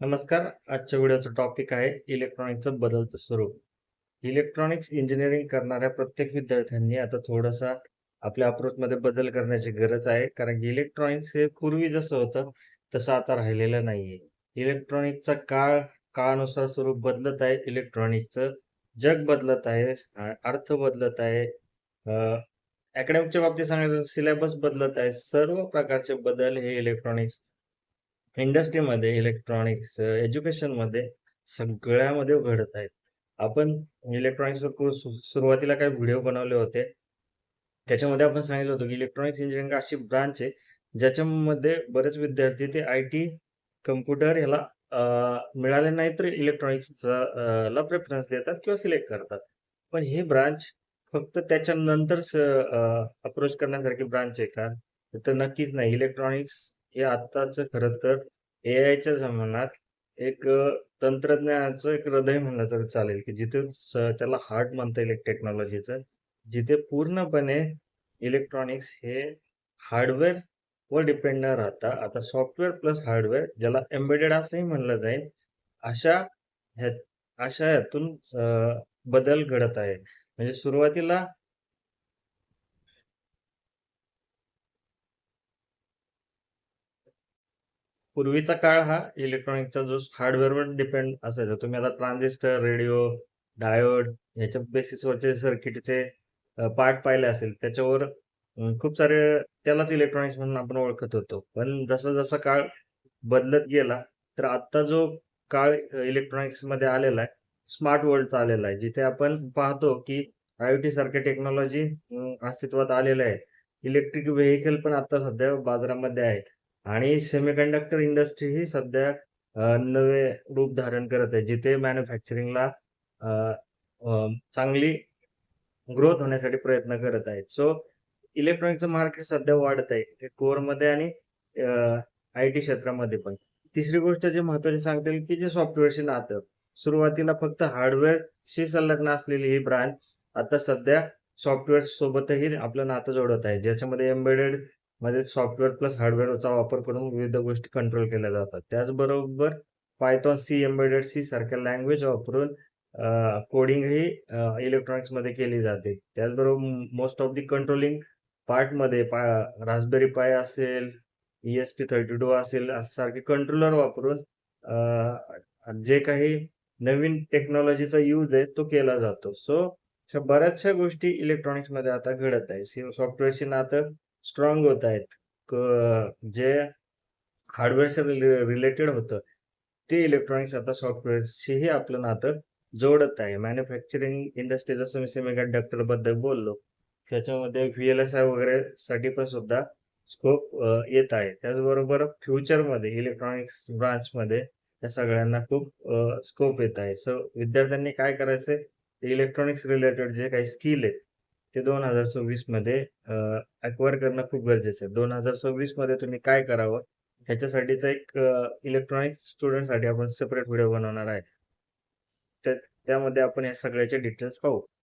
नमस्कार. आजच्या व्हिडिओचं टॉपिक आहे इलेक्ट्रॉनिक्सचं बदलतं स्वरूप. इलेक्ट्रॉनिक्स इंजिनिअरिंग करणाऱ्या प्रत्येक विद्यार्थ्यांनी आता थोडासा आपल्या अप्रोचमध्ये बदल करण्याची गरज आहे. कारण की इलेक्ट्रॉनिक्स हे पूर्वी जसं होतं, तसं आता राहिलेलं नाहीये. इलेक्ट्रॉनिक्सचा काळ काळानुसार स्वरूप बदलत आहे. इलेक्ट्रॉनिक्सचं जग बदलत आहे. अर्थ बदलत आहे. अकॅडमिकच्या बाबतीत सांगायचं सिलेबस बदलत आहे. सर्व प्रकारचे बदल हे इलेक्ट्रॉनिक्स इंडस्ट्रीमध्ये, इलेक्ट्रॉनिक्स एज्युकेशनमध्ये सगळ्यामध्ये घडत आहेत. आपण इलेक्ट्रॉनिक्सवर कोर्स सुरुवातीला काही व्हिडिओ बनवले होते. त्याच्यामध्ये आपण सांगितलं होतं, की इलेक्ट्रॉनिक्स इंजिनिअरिंग अशी ब्रांच आहे, ज्याच्यामध्ये बरेच विद्यार्थी ते आय-टी, कम्प्युटर ह्याला मिळाले नाही तर इलेक्ट्रॉनिक्सचा ला प्रेफरन्स देतात किंवा सिलेक्ट करतात. पण ही ब्रांच फक्त त्याच्यानंतर अप्रोच करण्यासारखी ब्रांच आहे का? तर नक्कीच नाही. इलेक्ट्रॉनिक्स हे आत्ताचं खरं तर एआयच्या जमान्यात एक तंत्रज्ञानाचं एक हृदय म्हणलं तर चालेल, की जिथे स त्याला हार्ट म्हणता येईल एक टेक्नॉलॉजीचं. जिथे पूर्णपणे इलेक्ट्रॉनिक्स हे हार्डवेअर वर डिपेंड न राहता आता सॉफ्टवेअर प्लस हार्डवेअर ज्याला एम्बेडेड असंही म्हणलं जाईल. अशा ह्या अशा ह्यातून बदल घडत आहे. म्हणजे सुरुवातीला पूर्वीचा काळ हा इलेक्ट्रॉनिकचा जो हार्डवेअरवर डिपेंड असायचा. तुम्ही आता ट्रान्झिस्टर, रेडिओ, डायोड याच्या बेसिसवरचे सर्किटचे पार्ट पाहिले असेल. त्याच्यावर खूप सारे त्यालाच इलेक्ट्रॉनिक्स म्हणून आपण ओळखत होतो. पण जसा-जसा काळ बदलत गेला, तर आत्ता जो काळ इलेक्ट्रॉनिक्समध्ये आलेला आहे, स्मार्ट वर्ल्डचा आलेला आहे. जिथे आपण पाहतो, की आय-ओ-टी सारख्या टेक्नॉलॉजी अस्तित्वात आलेल्या आहेत. इलेक्ट्रिक व्हेकल पण आता सध्या बाजारामध्ये आहेत. आणि सेमीकंडक्टर इंडस्ट्री ही सध्या नवे रूप धारण करत आहे. जिथे मॅन्युफॅक्चरिंगला चांगली ग्रोथ होण्यासाठी प्रयत्न करत आहेत. सो इलेक्ट्रॉनिकचं मार्केट सध्या वाढत आहे. ते कोरमध्ये आणि आय-टी क्षेत्रामध्ये पण. तिसरी गोष्ट जे महत्वाची सांगता येईल, की जे सॉफ्टवेअरशी नातं. सुरुवातीला फक्त हार्डवेअरशी संलग्न असलेली ही ब्रांच आता सध्या सॉफ्टवेअर सोबतही आपलं नातं जोडत आहे. ज्याच्यामध्ये एम्बेडेड मध्ये सॉफ्टवेअर प्लस हार्डवेअरचा वापर करून विविध गोष्टी कंट्रोल केल्या जातात. त्याचबरोबर पायथॉन, सी, एम्बेडेड सी सारख्या लँग्वेज वापरून कोडिंगही अ, इलेक्ट्रॉनिक्समध्ये केली जाते. त्याचबरोबर मोस्ट ऑफ दी कंट्रोलिंग पार्टमध्ये पा रासबेरी पाय असेल, ESP32 असेल सारखे कंट्रोलर वापरून जे काही नवीन टेक्नॉलॉजीचा यूज आहे तो केला जातो. सो अशा बऱ्याचशा गोष्टी इलेक्ट्रॉनिक्समध्ये आता घडत आहे. सॉफ्टवेअरशी नातं स्ट्रॉंग होत आहेत. जे हार्डवेअर रिलेटेड होतं, ते इलेक्ट्रॉनिक्स आता सॉफ्टवेअरशीही आपलं नातं जोडत आहे. मॅन्युफॅक्चरिंग इंडस्ट्री जसं मी सेमीकंडक्टरबद्दल बोललो, त्याच्यामध्ये व्ही-एल-एस-आय वगैरेसाठी पण सुद्धा स्कोप येत आहे. त्याचबरोबर फ्युचरमध्ये इलेक्ट्रॉनिक्स ब्रांचमध्ये या सगळ्यांना खूप स्कोप येत आहे. सो विद्यार्थ्यांनी काय करायचंय, इलेक्ट्रॉनिक्स रिलेटेड जे काही स्किल आहेत, ते 2026 मध्ये अक्वायर करणं खूप गरजेचं आहे. 2026 मध्ये तुम्ही काय करावं, ह्याच्यासाठीचा एक इलेक्ट्रॉनिक स्टुडंटसाठी आपण सेपरेट व्हिडिओ बनवणार आहे. तर त्यामध्ये आपण या सगळ्याचे डिटेल्स पाहू.